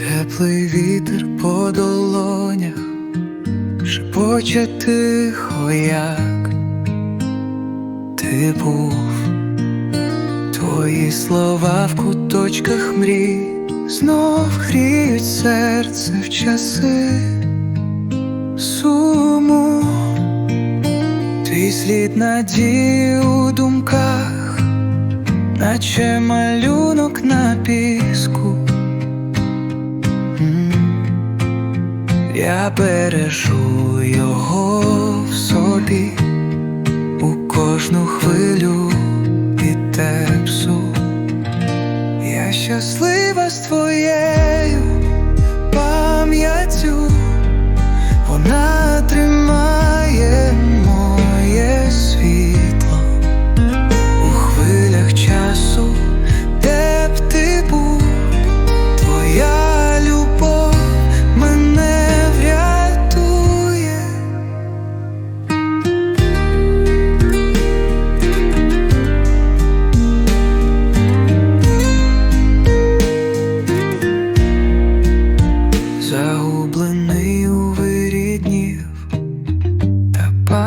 Теплий вітер по долонях, шепоче тихо, як ти був, твої слова в куточках мрій, знов гріють серце в часи суму, твій слід надії у думках, наче малюнок Я бережу його в собі у кожну хвилю і тепсу. Я щаслива з твоєю пам'яттю,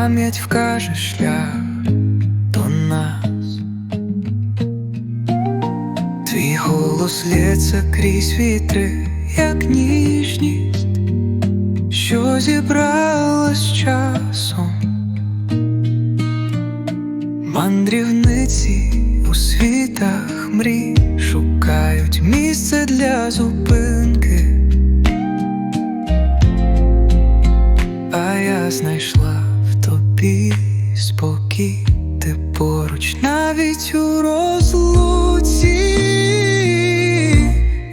пам'ять вкаже шлях до нас. Твій голос лється крізь вітри, як ніжність, що зібралась часом. Мандрівниці у світах мрій шукають місце для зупинки. А я знайшла тобі спокій, ти поруч навіть у розлуці.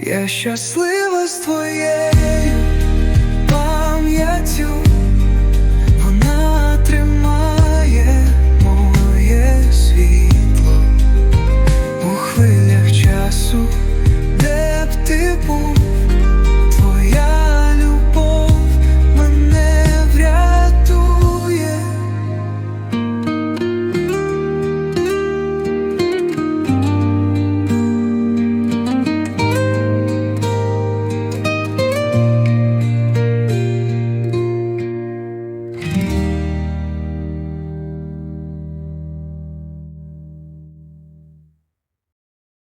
Я щаслива з твоєю